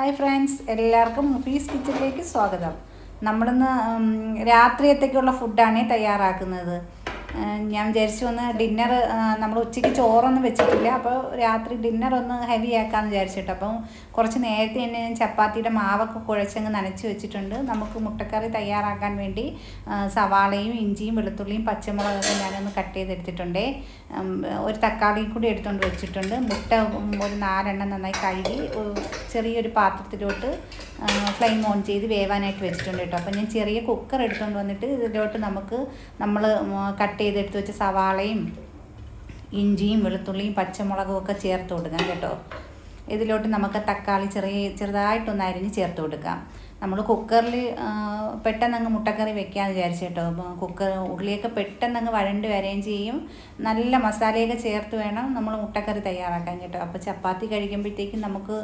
Hi friends എല്ലാവർക്കും മുഫീസ് കിച്ചണിലേക്ക് സ്വാഗതം. നമ്മളിന്ന് രാത്രിയത്തേക്കുള്ള ഫുഡാണ് തയ്യാറാക്കുന്നത്. ഞാൻ വിചാരിച്ചു ഒന്ന് ഡിന്നർ നമ്മൾ ഉച്ചയ്ക്ക് ചോറൊന്നും വെച്ചിട്ടില്ല. അപ്പോൾ രാത്രി ഡിന്നർ ഒന്ന് ഹെവി ആക്കാമെന്ന് വിചാരിച്ചിട്ട്. അപ്പം കുറച്ച് നേരത്തെ തന്നെ ഞാൻ ചപ്പാത്തിയുടെ മാവൊക്കെ കുഴച്ചങ്ങ് നനച്ച് വെച്ചിട്ടുണ്ട്. നമുക്ക് മുട്ടക്കറി തയ്യാറാക്കാൻ വേണ്ടി സവാളയും ഇഞ്ചിയും വെളുത്തുള്ളിയും പച്ചമുളകൊക്കെ ഞാനൊന്ന് കട്ട് ചെയ്തെടുത്തിട്ടുണ്ട്. ഒരു തക്കാളിയും കൂടി എടുത്തുകൊണ്ട് വെച്ചിട്ടുണ്ട്. മുട്ട ഒരു നാലെണ്ണം നന്നായി കഴുകി ചെറിയൊരു പാത്രത്തിലോട്ട് ഫ്ലെയിം ഓൺ ചെയ്ത് വേവാനായിട്ട് വെച്ചിട്ടുണ്ട് കേട്ടോ. അപ്പോൾ ഞാൻ ചെറിയ കുക്കർ എടുത്തുകൊണ്ട് വന്നിട്ട് ഇതിലോട്ട് നമുക്ക് നമ്മൾ കട്ട് ചെയ്തെടുത്ത് വെച്ച സവാളയും ഇഞ്ചിയും വെളുത്തുള്ളിയും പച്ചമുളകും ഒക്കെ ചേർത്ത് കൊടുക്കാം കേട്ടോ. ഇതിലോട്ട് നമുക്ക് തക്കാളി ചെറിയ ചെറുതായിട്ടൊന്ന് അരിഞ്ഞ് ചേർത്ത് കൊടുക്കാം. നമ്മൾ കുക്കറിൽ പെട്ടെന്ന് അങ്ങ് മുട്ടക്കറി വെക്കാമെന്ന് വിചാരിച്ചു കേട്ടോ. കുക്കർ ഉള്ളിയൊക്കെ പെട്ടെന്ന് അങ്ങ് വഴണ്ട് വരികയും ചെയ്യും. നല്ല മസാലയൊക്കെ ചേർത്ത് വേണം നമ്മൾ മുട്ടക്കറി തയ്യാറാക്കാൻ കേട്ടോ. അപ്പോൾ ചപ്പാത്തി കഴിക്കുമ്പോഴത്തേക്കും നമുക്ക്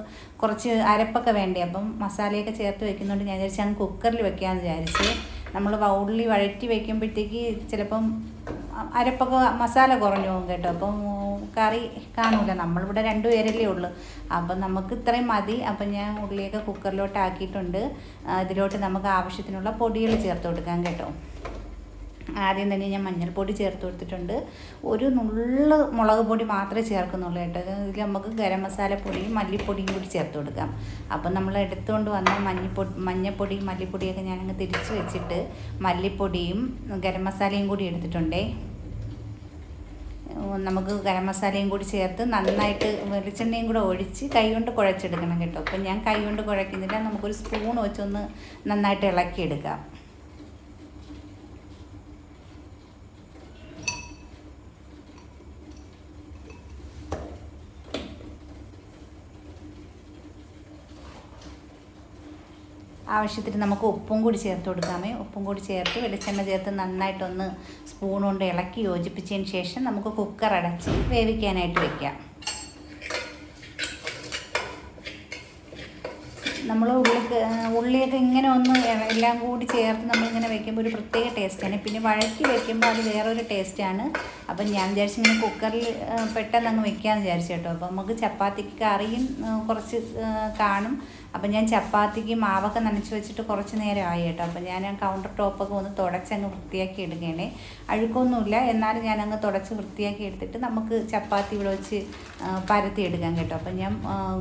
കുറച്ച് അരപ്പൊക്കെ വേണ്ടേ. അപ്പം മസാലയൊക്കെ ചേർത്ത് വെക്കുന്നതുകൊണ്ട് ഞാൻ വിചാരിച്ചു അങ്ങ് കുക്കറിൽ വെക്കാമെന്ന് വിചാരിച്ച് നമ്മൾ ഉള്ളി വഴറ്റി വെക്കുമ്പോഴത്തേക്ക് ചിലപ്പം അരപ്പൊക്കെ മസാല കുറഞ്ഞു പോകും കേട്ടോ. അപ്പം കറി കാണൂല. നമ്മളിവിടെ രണ്ട് പേരല്ലേ ഉള്ളൂ. അപ്പം നമുക്ക് ഇത്രയും മതി. അപ്പം ഞാൻ ഉള്ളിയൊക്കെ കുക്കറിലോട്ട് ആക്കിയിട്ടുണ്ട്. ഇതിലോട്ട് നമുക്ക് ആവശ്യത്തിനുള്ള പൊടികൾ ചേർത്ത് കൊടുക്കാം കേട്ടോ. ആദ്യം തന്നെ ഞാൻ മഞ്ഞൾപ്പൊടി ചേർത്ത് കൊടുത്തിട്ടുണ്ട്. ഒരു നുള്ള് മുളക് പൊടി മാത്രമേ ചേർക്കുന്നുള്ളൂ കേട്ടോ. ഇതിൽ നമുക്ക് ഗരം മസാലപ്പൊടിയും മല്ലിപ്പൊടിയും കൂടി ചേർത്ത് കൊടുക്കാം. അപ്പം നമ്മൾ എടുത്തുകൊണ്ട് വന്ന മഞ്ഞപ്പൊടി മഞ്ഞപ്പൊടിയും മല്ലിപ്പൊടിയൊക്കെ ഞാനങ്ങ് തിരിച്ച് വെച്ചിട്ട് മല്ലിപ്പൊടിയും ഗരം മസാലയും കൂടി എടുത്തിട്ടുണ്ടേ. നമുക്ക് ഗരം മസാലയും കൂടി ചേർത്ത് നന്നായിട്ട് വെളിച്ചെണ്ണയും കൂടെ ഒഴിച്ച് കൈകൊണ്ട് കുഴച്ചെടുക്കണം കേട്ടോ. അപ്പം ഞാൻ കൈകൊണ്ട് കുഴക്കുന്നില്ല. നമുക്കൊരു സ്പൂൺ വെച്ചൊന്ന് നന്നായിട്ട് ഇളക്കിയെടുക്കാം. ആവശ്യത്തിന് നമുക്ക് ഉപ്പും കൂടി ചേർത്ത് കൊടുക്കാമേ. ഉപ്പും കൂടി ചേർത്ത് വെളിച്ചെണ്ണ ചേർത്ത് നന്നായിട്ടൊന്ന് സ്പൂൺ കൊണ്ട് ഇളക്കി യോജിപ്പിച്ചതിന് ശേഷം നമുക്ക് കുക്കർ അടച്ച് വേവിക്കാനായിട്ട് വയ്ക്കാം നമ്മൾ ഉള്ളി ഉള്ളിയൊക്കെ ഇങ്ങനെ ഒന്ന് എല്ലാം കൂടി ചേർത്ത് നമ്മളിങ്ങനെ വെക്കുമ്പോൾ ഒരു പ്രത്യേക ടേസ്റ്റാണ് പിന്നെ വഴറ്റി വെക്കുമ്പോൾ അത് വേറൊരു ടേസ്റ്റാണ് അപ്പം ഞാൻ വിചാരിച്ചു ഇങ്ങനെ കുക്കറിൽ പെട്ടെന്ന് അങ്ങ് വെക്കാമെന്ന് വിചാരിച്ചു കേട്ടോ. അപ്പം നമുക്ക് ചപ്പാത്തിക്ക് കറിയും കുറച്ച് കാണും. അപ്പം ഞാൻ ചപ്പാത്തിക്ക് മാവൊക്കെ നനച്ച് വെച്ചിട്ട് കുറച്ച് നേരം ആയി കേട്ടോ. അപ്പം ഞാൻ കൗണ്ടർ ടോപ്പൊക്കെ ഒന്ന് തുടച്ചങ്ങ് വൃത്തിയാക്കി എടുക്കുകയാണേ അഴുക്കൊന്നുമില്ല. എന്നാലും ഞാൻ അങ്ങ് തുടച്ച് വൃത്തിയാക്കി എടുത്തിട്ട് നമുക്ക് ചപ്പാത്തി ഇവിടെ വെച്ച് പരത്തി എടുക്കാൻ കേട്ടോ. അപ്പം ഞാൻ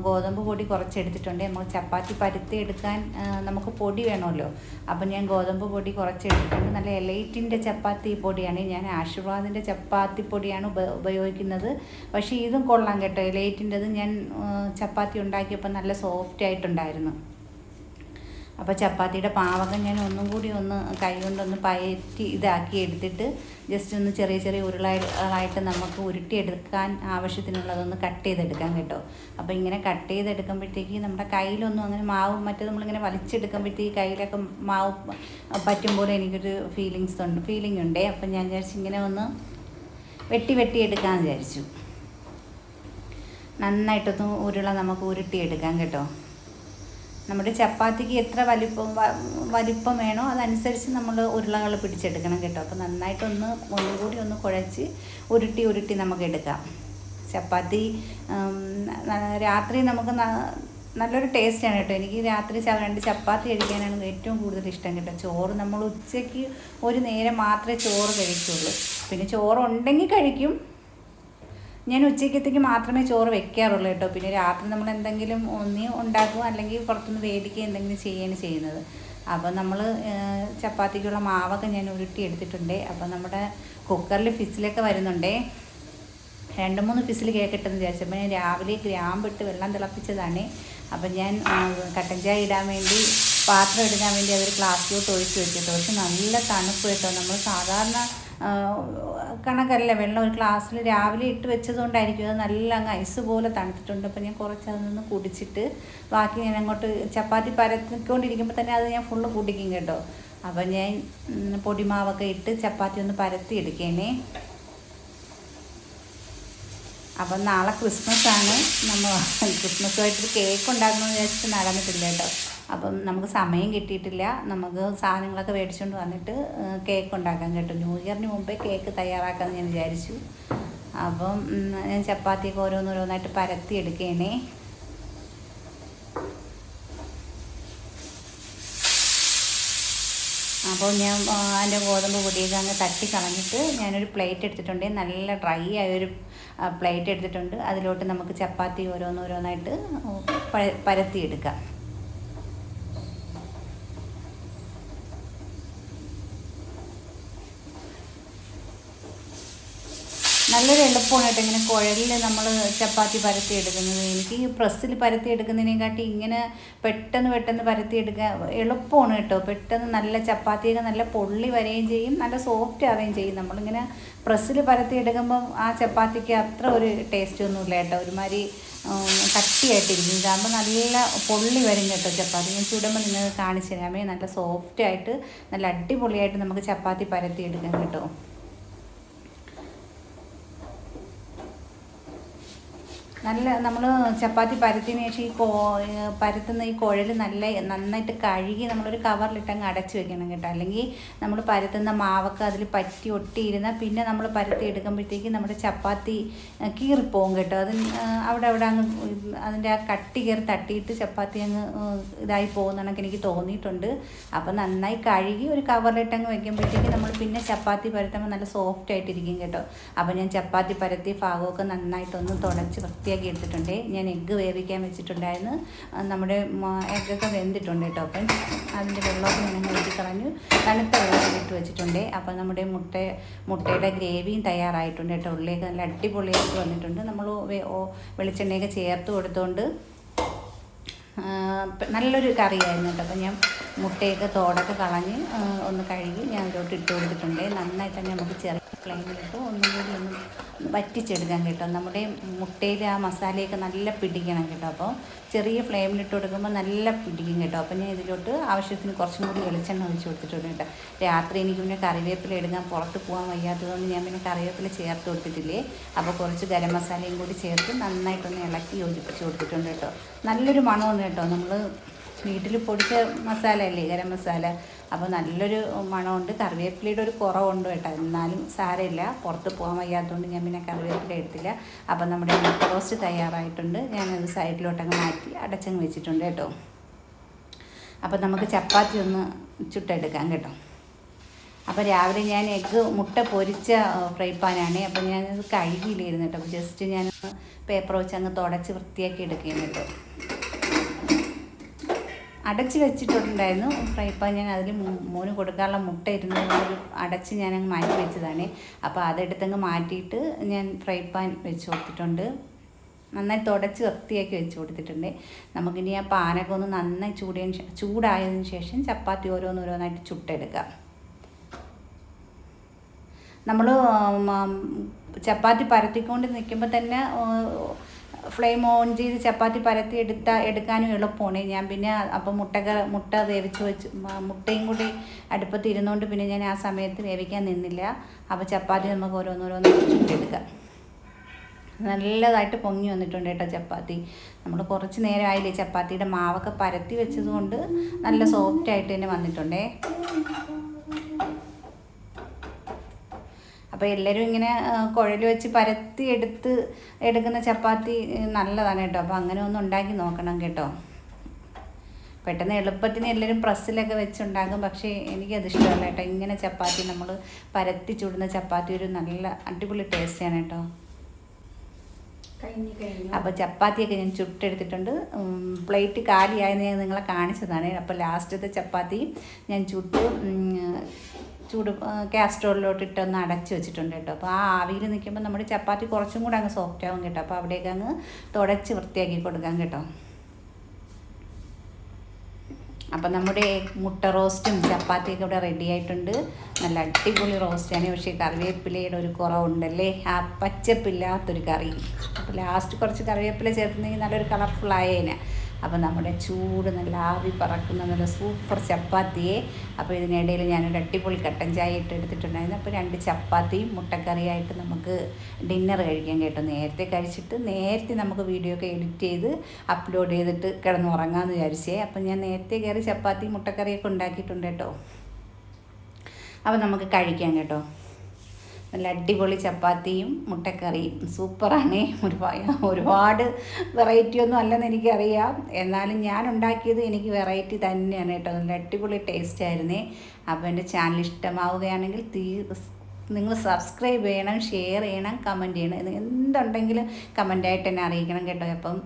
ഗോതമ്പ് പൊടി കുറച്ച് എടുത്തിട്ടുണ്ട്. നമുക്ക് ചപ്പാത്തി പരത്തി എടുക്കാൻ നമുക്ക് പൊടി വേണമല്ലോ. അപ്പം ഞാൻ ഗോതമ്പ് പൊടി കുറച്ച് എടുത്തിട്ടുണ്ട്. നല്ല എലൈറ്റിന്റെ ചപ്പാത്തി പൊടിയാണ്. ഞാൻ ആശീർവാദിന്റെ ചപ്പാത്തി പൊടിയാണ് ഉപയോഗിക്കുന്നത്. പക്ഷേ ഇതും കൊള്ളാം കേട്ടോ. എലൈറ്റിന്റെത് ഞാൻ ചപ്പാത്തി ഉണ്ടാക്കിയപ്പോൾ നല്ല സോഫ്റ്റ് ആയിട്ടുണ്ടായിരുന്നു അപ്പോൾ ചപ്പാത്തിയുടെ പാവകം ഞാൻ ഒന്നും കൂടി ഒന്ന് കൈ കൊണ്ടൊന്ന് പയറ്റി ഇതാക്കി എടുത്തിട്ട് ജസ്റ്റ് ഒന്ന് ചെറിയ ചെറിയ ഉരുളായിട്ട് നമുക്ക് ഉരുട്ടിയെടുക്കാൻ ആവശ്യത്തിനുള്ളതൊന്ന് കട്ട് ചെയ്തെടുക്കാം കേട്ടോ. അപ്പോൾ ഇങ്ങനെ കട്ട് ചെയ്തെടുക്കുമ്പോഴത്തേക്ക് നമ്മുടെ കയ്യിലൊന്നും അങ്ങനെ മാവ് മറ്റേ നമ്മളിങ്ങനെ വലിച്ചെടുക്കുമ്പോഴത്തേക്ക് കയ്യിലൊക്കെ മാവ് പറ്റുമ്പോൾ എനിക്കൊരു ഫീലിങ്സ് ഉണ്ട് ഫീലിംഗ് ഉണ്ടേ. അപ്പം ഞാൻ വിചാരിച്ചു ഇങ്ങനെ ഒന്ന് വെട്ടി വെട്ടി എടുക്കാമെന്ന് വിചാരിച്ചു. നന്നായിട്ടൊന്ന് ഉരുള നമുക്ക് ഉരുട്ടിയെടുക്കാം കേട്ടോ. നമ്മുടെ ചപ്പാത്തിക്ക് എത്ര വലിപ്പം വലിപ്പം വേണോ അതനുസരിച്ച് നമ്മൾ ഉരുളകൾ പിടിച്ചെടുക്കണം കേട്ടോ. അപ്പോൾ നന്നായിട്ടൊന്ന് ഒന്നുകൂടി ഒന്ന് കുഴച്ച് ഉരുട്ടി ഉരുട്ടി നമുക്ക് എടുക്കാം. ചപ്പാത്തി രാത്രി നമുക്ക് നല്ലൊരു ടേസ്റ്റാണ് കേട്ടോ. എനിക്ക് രാത്രി രണ്ട് ചപ്പാത്തി കഴിക്കാനാണ് ഏറ്റവും കൂടുതൽ ഇഷ്ടം കേട്ടോ. ചോറ് നമ്മൾ ഉച്ചയ്ക്ക് ഒരു നേരം മാത്രമേ ചോറ് കഴിക്കുള്ളൂ. പിന്നെ ചോറ് ഉണ്ടെങ്കിൽ കഴിക്കും. ഞാൻ ഉച്ചയ്ക്കത്തേക്ക് മാത്രമേ ചോറ് വെക്കാറുള്ളൂ കേട്ടോ. പിന്നെ രാത്രി നമ്മൾ എന്തെങ്കിലും ഒന്നി ഉണ്ടാക്കുക അല്ലെങ്കിൽ പുറത്തുനിന്ന് വേടിക്കുക എന്തെങ്കിലും ചെയ്യുകയാണ് ചെയ്യുന്നത്. അപ്പോൾ നമ്മൾ ചപ്പാത്തിക്കുള്ള മാവൊക്കെ ഞാൻ ഉരുട്ടി എടുത്തിട്ടുണ്ട്. അപ്പോൾ നമ്മുടെ കുക്കറിൽ ഫിസിലൊക്കെ വരുന്നുണ്ടേ. രണ്ട് മൂന്ന് ഫിസിൽ കേൾക്കട്ടെന്ന് വിചാരിച്ചപ്പോൾ ഞാൻ രാവിലെ ഗ്രാമ്പിട്ട് വെള്ളം തിളപ്പിച്ചതാണ്. അപ്പം ഞാൻ കട്ടൻ ചായ ഇടാൻ വേണ്ടി പാത്രം ഇടാൻ വേണ്ടി അതൊരു ഗ്ലാസ്സിലോട്ട് ഒഴിച്ച് വെച്ചിട്ട് പക്ഷെ നല്ല തണുപ്പ് കേട്ടോ. നമ്മൾ സാധാരണ കണക്കല്ല വെള്ളം ഒരു ഗ്ലാസ്സിൽ രാവിലെ ഇട്ട് വെച്ചതുകൊണ്ടായിരിക്കും. അത് നല്ല അങ്ങ് ഐസ് പോലെ തണുത്തിട്ടുണ്ട്. അപ്പോൾ ഞാൻ കുറച്ച് അതിൽ നിന്ന് കുടിച്ചിട്ട് ബാക്കി ഞാൻ അങ്ങോട്ട് ചപ്പാത്തി പരത്തിക്കൊണ്ടിരിക്കുമ്പോൾ തന്നെ അത് ഞാൻ ഫുള്ള് കുടിക്കും കേട്ടോ. അപ്പോൾ ഞാൻ പൊടിമാവൊക്കെ ഇട്ട് ചപ്പാത്തി ഒന്ന് പരത്തി എടുക്കണേ. അപ്പം നാളെ ക്രിസ്മസ് ആണ് നമ്മൾ ക്രിസ്മസുമായിട്ട് കേക്ക് ഉണ്ടാക്കണമെന്ന് വിചാരിച്ചിട്ട് നടന്നിട്ടില്ല കേട്ടോ. അപ്പം നമുക്ക് സമയം കിട്ടിയിട്ടില്ല. നമുക്ക് സാധനങ്ങളൊക്കെ മേടിച്ചുകൊണ്ട് വന്നിട്ട് കേക്ക് ഉണ്ടാക്കാൻ കേട്ടോ. ന്യൂ ഇയറിന് മുമ്പേ കേക്ക് തയ്യാറാക്കാമെന്ന് ഞാൻ വിചാരിച്ചു. അപ്പം ഞാൻ ചപ്പാത്തിയൊക്കെ ഓരോന്നോരോന്നായിട്ട് പരത്തി എടുക്കേനെ. അപ്പോൾ ഞാൻ അതിന്റെ ഗോതമ്പ് പൊടിയൊക്കെ അങ്ങ് തട്ടി കളഞ്ഞിട്ട് ഞാനൊരു പ്ലേറ്റ് എടുത്തിട്ടുണ്ട്. നല്ല ഡ്രൈ ആയൊരു പ്ലേറ്റ് എടുത്തിട്ടുണ്ട്. അതിലോട്ട് നമുക്ക് ചപ്പാത്തി ഓരോന്നോരോന്നായിട്ട് പരത്തിയെടുക്കാം. എളുപ്പമാണ് ഇങ്ങനെ കുഴലിൽ നമ്മൾ ചപ്പാത്തി പരത്തി എടുക്കുന്നത് എനിക്ക് ഈ പ്രസ്സിൽ പരത്തി എടുക്കുന്നതിനെക്കാട്ടി ഇങ്ങനെ പെട്ടെന്ന് പെട്ടെന്ന് പരത്തി എടുക്കുക എളുപ്പമാണ് കേട്ടോ. പെട്ടെന്ന് നല്ല ചപ്പാത്തിയൊക്കെ നല്ല പൊള്ളി വരികയും ചെയ്യും നല്ല സോഫ്റ്റ് ആവുകയും ചെയ്യും. നമ്മളിങ്ങനെ പ്രസ്സിൽ പരത്തി എടുക്കുമ്പം ആ ചപ്പാത്തിക്ക് അത്ര ഒരു ടേസ്റ്റ് ഒന്നുമില്ല കേട്ടോ. ഒരുമാതിരി കട്ടിയായിട്ടിരിക്കും. ഇതാകുമ്പോൾ നല്ല പൊള്ളി വരും കേട്ടോ ചപ്പാത്തി. ഞാൻ ചൂടുമ്പോൾ നിങ്ങൾക്ക് കാണിച്ചു തരാമേ നല്ല സോഫ്റ്റായിട്ട് നല്ല അടിപൊളിയായിട്ട് നമുക്ക് ചപ്പാത്തി പരത്തി എടുക്കാം കേട്ടോ. നല്ല നമ്മൾ ചപ്പാത്തി പരത്തിന് ശേഷം ഈ കോ പരത്തുന്ന ഈ കുഴൽ നല്ല നന്നായിട്ട് കഴുകി നമ്മളൊരു കവറിലിട്ടങ്ങ് അടച്ച് വെക്കണം കേട്ടോ. അല്ലെങ്കിൽ നമ്മൾ പരത്തുന്ന മാവൊക്കെ അതിൽ പറ്റി ഒട്ടിയിരുന്ന പിന്നെ നമ്മൾ പരത്തി എടുക്കുമ്പോഴത്തേക്ക് നമ്മുടെ ചപ്പാത്തി കീറിപ്പോവും കേട്ടോ. അത് അവിടെ അവിടെ അങ്ങ് അതിന്റെ ആ കട്ടി കയറി തട്ടിയിട്ട് ചപ്പാത്തി അങ്ങ് ഇതായി പോകുന്നതൊക്കെ എനിക്ക് തോന്നിയിട്ടുണ്ട്. അപ്പോൾ നന്നായി കഴുകി ഒരു കവറിലിട്ടങ്ങ് വെക്കുമ്പോഴത്തേക്ക് നമ്മൾ പിന്നെ ചപ്പാത്തി പരത്തുമ്പോൾ നല്ല സോഫ്റ്റ് ആയിട്ടിരിക്കും കേട്ടോ. അപ്പോൾ ഞാൻ ചപ്പാത്തി പരത്തിയ ഭാഗമൊക്കെ നന്നായിട്ടൊന്ന് തുടച്ച് വൃത്തിയാക്കി എടുത്തിട്ടുണ്ട്. ഞാൻ എഗ്ഗ് വേവിക്കാൻ വെച്ചിട്ടുണ്ടായിരുന്നു. നമ്മുടെ എഗ്ഗൊക്കെ വെന്തിട്ടുണ്ട് കേട്ടോ അപ്പം. അതിന്റെ വെള്ളമൊക്കെ ഞാൻ ഊറ്റി കളഞ്ഞു. തണുത്ത വെള്ളം ഇട്ട് വെച്ചിട്ടുണ്ട്. അപ്പം നമ്മുടെ മുട്ട മുട്ടയുടെ ഗ്രേവിയും തയ്യാറായിട്ടുണ്ട് കേട്ടോ. ഉള്ളിയൊക്കെ നല്ല അടിപൊളിയായിട്ട് വന്നിട്ടുണ്ട്. നമ്മൾ വെളിച്ചെണ്ണയൊക്കെ ചേർത്ത് കൊടുത്തുകൊണ്ട് നല്ലൊരു കറിയായിരുന്നു കേട്ടോ. അപ്പം ഞാൻ മുട്ടയൊക്കെ തോടൊക്കെ കളഞ്ഞ് ഒന്ന് കഴുകി ഞാൻ അതിലോട്ട് ഇട്ട് കൊടുത്തിട്ടുണ്ട്. നന്നായി തന്നെ നമുക്ക് ചെറിയ ഫ്ലെയിമിലിട്ട് ഒന്നും കൂടി ഒന്ന് വറ്റിച്ചെടുക്കാൻ കേട്ടോ. നമ്മുടെ മുട്ടയിൽ ആ മസാലയൊക്കെ നല്ല പിടിക്കണം കേട്ടോ. അപ്പോൾ ചെറിയ ഫ്ലെയിമിലിട്ട് കൊടുക്കുമ്പോൾ നല്ല പിടിക്കും കേട്ടോ. അപ്പോൾ ഞാൻ ഇതിലോട്ട് ആവശ്യത്തിന് കുറച്ചും കൂടി വെളിച്ചെണ്ണ ഒഴിച്ച് കൊടുത്തിട്ടുണ്ട് കേട്ടോ. രാത്രി എനിക്ക് പിന്നെ കറിവേപ്പില എടുക്കാൻ പുറത്ത് പോകാൻ വയ്യാത്തതുകൊണ്ട് ഞാൻ പിന്നെ കറിവേപ്പില ചേർത്ത് കൊടുത്തിട്ടില്ലേ. അപ്പോൾ കുറച്ച് ഗരം മസാലയും കൂടി ചേർത്ത് നന്നായിട്ടൊന്ന് ഇളക്കി യോജിപ്പിച്ച് കൊടുത്തിട്ടുണ്ട് കേട്ടോ. നല്ലൊരു മണമാണ് കേട്ടോ. നമ്മൾ വീട്ടിൽ പൊടിച്ച മസാല അല്ലേ ഗരം മസാല. അപ്പോൾ നല്ലൊരു മണമുണ്ട്. കറിവേപ്പിലയുടെ ഒരു കുറവുണ്ട് കേട്ടോ. എന്നാലും സാരമില്ല. പുറത്ത് പോകാൻ വയ്യാത്തതുകൊണ്ട് ഞാൻ പിന്നെ കറിവേപ്പില എടുത്തില്ല. അപ്പോൾ നമ്മുടെ റോസ്റ്റ് തയ്യാറായിട്ടുണ്ട്. ഞാനത് സൈഡിലോട്ടങ്ങ് മാറ്റി അടച്ചങ്ങ് വെച്ചിട്ടുണ്ട് കേട്ടോ. അപ്പോൾ നമുക്ക് ചപ്പാത്തി ഒന്ന് ചുട്ടെടുക്കാം കേട്ടോ. അപ്പോൾ രാവിലെ ഞാൻ എഗ്ഗ് മുട്ട പൊരിച്ച ഫ്രൈ പാനാണ് അപ്പോൾ ഞാനത് കഴുകിയില്ലായിരുന്നു കേട്ടോ. ജസ്റ്റ് ഞാൻ പേപ്പർ വെച്ച് അങ്ങ് തുടച്ച് വൃത്തിയാക്കി എടുക്കുകയാണ് കേട്ടോ. അടച്ച് വെച്ചിട്ടുണ്ടായിരുന്നു. ഫ്രൈ പാൻ ഞാൻ അതിൽ മോന് കൊടുക്കാനുള്ള മുട്ട ഇരുന്ന് അടച്ച് ഞാൻ അങ്ങ് മാറ്റി വെച്ചതാണ്. അപ്പോൾ അതെടുത്തങ്ങ് മാറ്റിയിട്ട് ഞാൻ ഫ്രൈ പാൻ വെച്ച് കൊടുത്തിട്ടുണ്ട്. നന്നായി തുടച്ച് വൃത്തിയാക്കി വെച്ച് കൊടുത്തിട്ടുണ്ട്. നമുക്കിനി ആ പാനൊക്കെ ഒന്ന് നന്നായി ചൂടിയതിന് ചൂടായതിനു ശേഷം ചപ്പാത്തി ഓരോന്നോരോന്നായിട്ട് ചുട്ടെടുക്കാം. നമ്മൾ ചപ്പാത്തി പരത്തിക്കൊണ്ട് നിൽക്കുമ്പോൾ തന്നെ ഫ്ലെയിം ഓൺ ചെയ്ത് ചപ്പാത്തി പരത്തി എടുത്ത എടുക്കാനും എളുപ്പമാണ്. ഞാൻ പിന്നെ അപ്പം മുട്ടക മുട്ട വേവിച്ച് വെച്ച് മുട്ടയും കൂടി അടുപ്പത്ത് ഇരുന്നുകൊണ്ട് പിന്നെ ഞാൻ ആ സമയത്ത് വേവിക്കാൻ നിന്നില്ല. അപ്പോൾ ചപ്പാത്തി നമുക്ക് ഓരോന്നോരോന്ന് ചുട്ടെടുക്കാം. നല്ലതായിട്ട് പൊങ്ങി വന്നിട്ടുണ്ട് കേട്ടോ ചപ്പാത്തി. നമ്മൾ കുറച്ച് നേരമായില്ലേ ചപ്പാത്തിയുടെ മാവൊക്കെ പരത്തി വെച്ചത് കൊണ്ട് നല്ല സോഫ്റ്റ് ആയിട്ട് തന്നെ വന്നിട്ടുണ്ടേ. അപ്പോൾ എല്ലാവരും ഇങ്ങനെ കുഴൽ വെച്ച് പരത്തി എടുത്ത് എടുക്കുന്ന ചപ്പാത്തി നല്ലതാണ് കേട്ടോ. അപ്പോൾ അങ്ങനെ ഒന്ന് ഉണ്ടാക്കി നോക്കണം കേട്ടോ. പെട്ടെന്ന് എളുപ്പത്തിന് എല്ലാവരും പ്രസ്സിലൊക്കെ വെച്ചുണ്ടാക്കും പക്ഷേ എനിക്കത് ഇഷ്ടമല്ല കേട്ടോ. ഇങ്ങനെ ചപ്പാത്തി നമ്മൾ പരത്തി ചുടുന്ന ചപ്പാത്തി ഒരു നല്ല അടിപൊളി ടേസ്റ്റാണ് കേട്ടോ. അപ്പോൾ ചപ്പാത്തിയൊക്കെ ഞാൻ ചുട്ടെടുത്തിട്ടുണ്ട്. പ്ലേറ്റ് കാലിയായെന്ന് ഞാൻ നിങ്ങളെ കാണിച്ചതാണ്. അപ്പോൾ ലാസ്റ്റത്തെ ചപ്പാത്തി ഞാൻ ചുട്ട്. ചൂട് കാസ്ട്രോളിലോട്ട് ഇട്ടൊന്ന് അടച്ച് വെച്ചിട്ടുണ്ട് കേട്ടോ. അപ്പോൾ ആ ആവിയിൽ നിൽക്കുമ്പോൾ നമ്മുടെ ചപ്പാത്തി കുറച്ചും കൂടെ അങ്ങ് സോഫ്റ്റ് ആവും കേട്ടോ. അപ്പോൾ അവിടേക്ക് അങ്ങ് തുടച്ച് വൃത്തിയാക്കി കൊടുക്കാൻ കേട്ടോ. അപ്പം നമ്മുടെ മുട്ട റോസ്റ്റും ചപ്പാത്തിയൊക്കെ ഇവിടെ റെഡി ആയിട്ടുണ്ട്. നല്ല അടിപൊളി റോസ്റ്റാണ് പക്ഷേ കറിവേപ്പിലയുടെ ഒരു കുറവുണ്ടല്ലേ? ആ പച്ചപ്പില്ലാത്തൊരു കറി. അപ്പോൾ ലാസ്റ്റ് കുറച്ച് കറിവേപ്പില ചേർത്തുന്നെങ്കിൽ നല്ലൊരു കളർഫുൾ ആയേനെ. അപ്പോൾ നമ്മുടെ ചൂട് നല്ല ആവി പറക്കുന്ന നല്ല സൂപ്പർ ചപ്പാത്തിയെ അപ്പോൾ ഇതിനിടയിൽ ഞാനൊരു അടിപൊളി കട്ടൻ ചായ ഇട്ട് എടുത്തിട്ടുണ്ടായിരുന്നു. അപ്പോൾ രണ്ട് ചപ്പാത്തിയും മുട്ടക്കറിയായിട്ട് നമുക്ക് ഡിന്നർ കഴിക്കാൻ കേട്ടോ നേരത്തെ കഴിച്ചിട്ട് നേരത്തെ നമുക്ക് വീഡിയോ ഒക്കെ എഡിറ്റ് ചെയ്ത് അപ്ലോഡ് ചെയ്തിട്ട് കിടന്ന് ഉറങ്ങാമെന്ന് വിചാരിച്ചേ. അപ്പം ഞാൻ നേരത്തെ കയറി ചപ്പാത്തി മുട്ടക്കറിയൊക്കെ ഉണ്ടാക്കിയിട്ടുണ്ട് കേട്ടോ. അപ്പോൾ നമുക്ക് കഴിക്കാം കേട്ടോ. നല്ല അടിപൊളി ചപ്പാത്തിയും മുട്ടക്കറിയും. സൂപ്പറാണ്. ഒരുപാട് ഒരുപാട് വെറൈറ്റി ഒന്നും അല്ലെന്ന് എനിക്കറിയാം. എന്നാലും ഞാൻ ഉണ്ടാക്കിയത് എനിക്ക് വെറൈറ്റി തന്നെയാണ് കേട്ടോ. നല്ല അടിപൊളി ടേസ്റ്റ് ആയിരുന്നേ. അപ്പോൾ എന്റെ ചാനൽ ഇഷ്ടമാവുകയാണെങ്കിൽ തീ നിങ്ങൾ സബ്സ്ക്രൈബ് ചെയ്യണം ഷെയർ ചെയ്യണം കമന്റ് ചെയ്യണം. എന്തുണ്ടെങ്കിലും കമന്റായിട്ട് എന്നെ അറിയിക്കണം കേട്ടോ. അപ്പം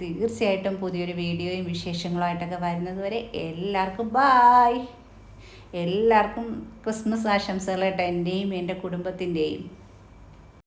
തീർച്ചയായിട്ടും പുതിയൊരു വീഡിയോയും വിശേഷങ്ങളുമായിട്ടൊക്കെ വരുന്നത് വരെ എല്ലാവർക്കും ബായ് എല്ലാവർക്കും ക്രിസ്മസ് ആശംസകൾ എന്റെയും എന്റെ കുടുംബത്തിന്റെയും.